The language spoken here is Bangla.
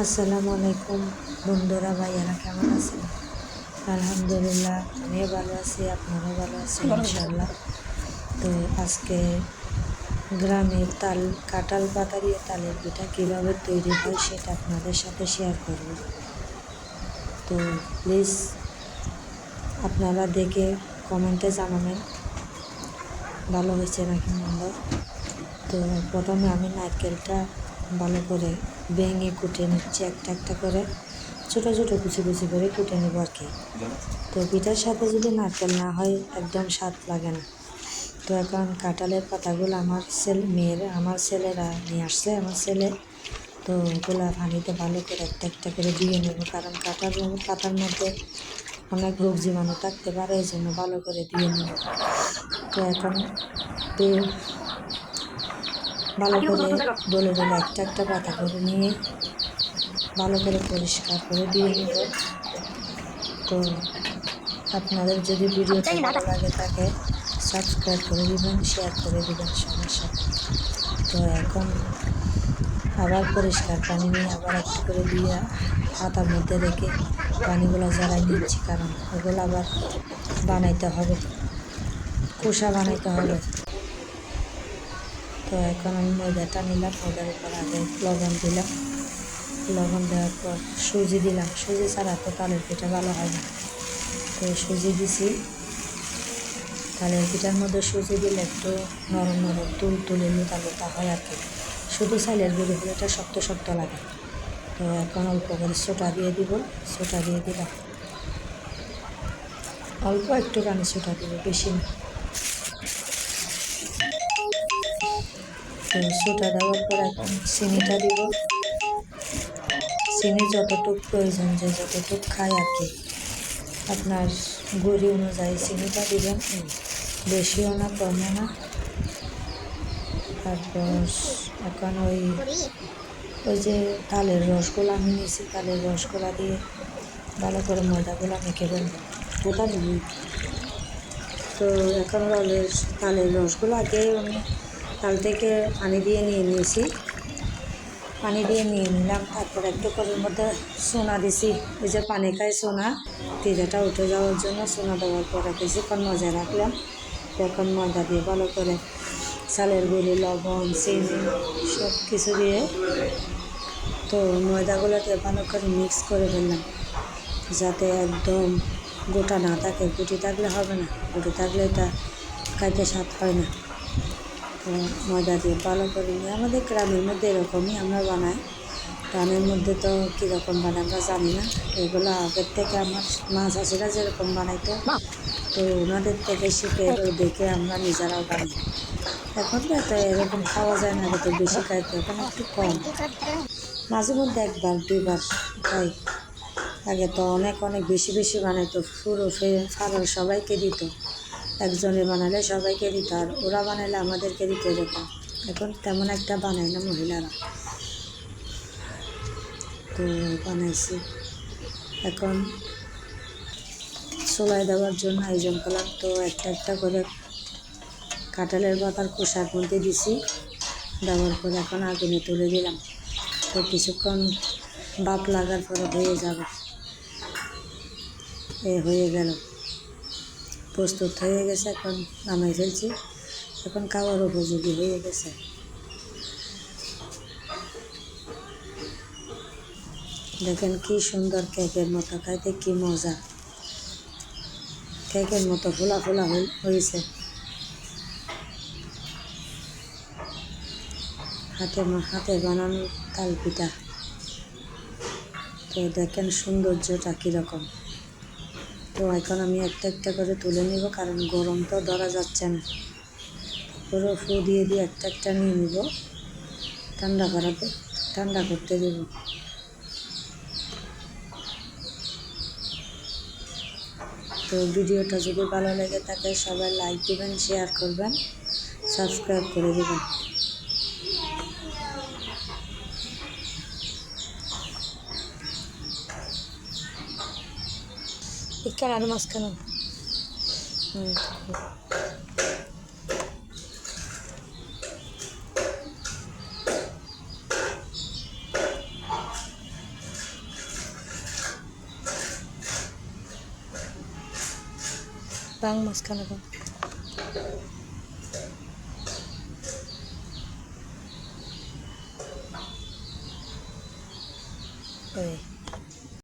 আসসালামু আলাইকুম বন্ধুরা ভাইয়ারা কেমন আছেন? আলহামদুলিল্লাহ আমিও ভালো আছি আপনারাও ভালো আছেন ইনশাল্লাহ তো আজকে গ্রামের তাল কাঁঠাল পাতা দিয়ে তালের পিঠা কীভাবে তৈরি হয় সেটা আপনাদের সাথে শেয়ার করব। তো প্লিজ আপনারা দেখে কমেন্টে জানাবেন ভালো হয়েছে নাকি মন্দ? তো প্রথমে আমি নারকেলটা ভালো করে ভেঙে কুটে নিচ্ছি একটা একটা করে, ছোটো ছোটো কুচি কুচি করে কুটে নেব আর কি। তো পিঠার সাথে যদি নারকেল না হয়, একদম স্বাদ লাগে না। তো এখন কাঁঠালের পাতাগুলো আমার ছেলে মেয়ের, আমার ছেলেরা নিয়ে আসছে, আমার ছেলে। তো ওগুলা পানিতে ভালো করে একটা একটা করে দিয়ে নেব, কারণ কাঁঠাল পাতার মধ্যে অনেক রোগ জীবাণু থাকতে পারে, এই জন্য ভালো করে দিয়ে নেব। তো এখন ভালো করে ডলে ডলে একটা একটা পাতা করে নিয়ে ভালো করে পরিষ্কার করে দিয়ে নেব। তো আপনাদের যদি ভিডিওটা ভালো লাগে থাকে সাবস্ক্রাইব করে দিবেন শেয়ার করে দিবেন সবার সাথে। তো এখন আবার পরিষ্কার পানি নিয়ে আবার একটু করে দিয়ে হাতার মধ্যে রেখে পানিগুলো জ্বালাই নিচ্ছি কারণ ওগুলো আবার বানাইতে হবে। খোসা বানাইতে হবে। তো এখন আমি ময়দাটা নিলাম, ময়দার উপর আগে লবণ দিলাম। লবণ দেওয়ার পর সুজি দিলাম। সুজি ছাড়া তো তালের পিঠা ভালো হয় না। তো সুজি দিছি। তালের পিঠার মধ্যে সুজি দিলে একটু নরম নরম তুল তুলে লুতা হয় আর কি। শুধু চালের গুঁড়ি হলে এটা শক্ত শক্ত লাগে। তো এখন অল্প করে সোটা দিয়ে দিব। সোটা দিয়ে দিলাম। অল্প একটু একটুখানি সোটা দিব, বেশি না। সোটা দেওয়ার পর এখন চিনিটা দিব। চিনি যতটুক প্রয়োজন, যে যতটুক খায় আর কি। আপনার গুড়ি অনুযায়ী চিনিটা দিবেন বেশিও না, কমও না। তারপর এখন ওই ওই যে তালের রসগোল্লা আমি নিয়েছি তালের রসগোল্লা দিয়ে ভালো করে ময়দাগুলো মেখে ফেলব। দিবি? তো এখন তালের তালের রসগোল্লা আগে আমি তাল থেকে পানি দিয়ে নিয়ে নিয়েছি। পানি দিয়ে নিয়ে নিলাম, তারপর একটু করের মধ্যে সোনা দিছি। ওই যে পানি খায় সোনা, তেজাটা উঠে যাওয়ার জন্য সোনা দেওয়ার পরে কিছুক্ষণ মজা রাখলাম। এখন ময়দা দিয়ে ভালো করে চালের গুঁড়ি, লবণ, চিনি সব কিছু দিয়ে তো ময়দাগুলোকে ভালো করে মিক্স করে ফেললাম। যাতে একদম গোটা না থাকে, গুটি থাকলে হবে না। গুটি থাকলে এটা খাইতে স্বাদ হয় না। ময়দা দিয়ে ভালো করে আমাদের গ্রামের মধ্যে এরকমই আমরা বানাই। গ্রামের মধ্যে তো কীরকম বানাই আমরা জানি না। এগুলো আগের থেকে আমার মা চাষিরা যেরকম বানাইতো তো ওনাদের থেকে শিখে দেখে আমরা নিজেরাও বানাই। এখন তো এত এরকম খাওয়া যায় না আগে তো বেশি খাইতো এখন একটু কম। মাঝে মধ্যে একবার দুইবার খাই। আগে তো অনেক অনেক বেশি বেশি বানাইতো পুরো ফারার সবাইকে দিত। একজনে বানালে সবাইকে দিত, আর ওরা বানালে আমাদেরকে দিত এরকম এখন তেমন একটা বানায় না মহিলারা। তো বানাইছি। এখন সোলাই দেওয়ার জন্য আয়োজন করলাম। তো একটা একটা করে কাঁঠালের পাতার কোষার মধ্যে দিছি। দেওয়ার পর এখন আগুনে তুলে দিলাম। তো কিছুক্ষণ বাপ লাগার পরে হয়ে যাবে। এ হয়ে গেল। প্রস্তুত হয়ে গেছে, এখন নামাই ফেলছি এখন খাওয়ার উপযোগী হয়ে গেছে। দেখেন কি সুন্দর কেকের মতো, খাইতে কি মজা। কেকের মতো ফোলা ফোলা হয়েছে হাতে হাতে বানানো তাল পিঠা। তো দেখেন সৌন্দর্যটা কীরকম। তো এখন আমি একটা একটা করে তুলে নিব, কারণ গরম তো ধরা যাচ্ছে না। পুরো ফু দিয়ে দিয়ে একটা একটা নিয়ে নিব। ঠান্ডা করাতে, ঠান্ডা করতে দেব। তো ভিডিওটা যদি ভালো লেগে থাকে, সবাই লাইক দেবেন, শেয়ার করবেন, সাবস্ক্রাইব করে দেবেন। ఇక్కడ అలమాస్ కదా Bang maskana bang. Okay.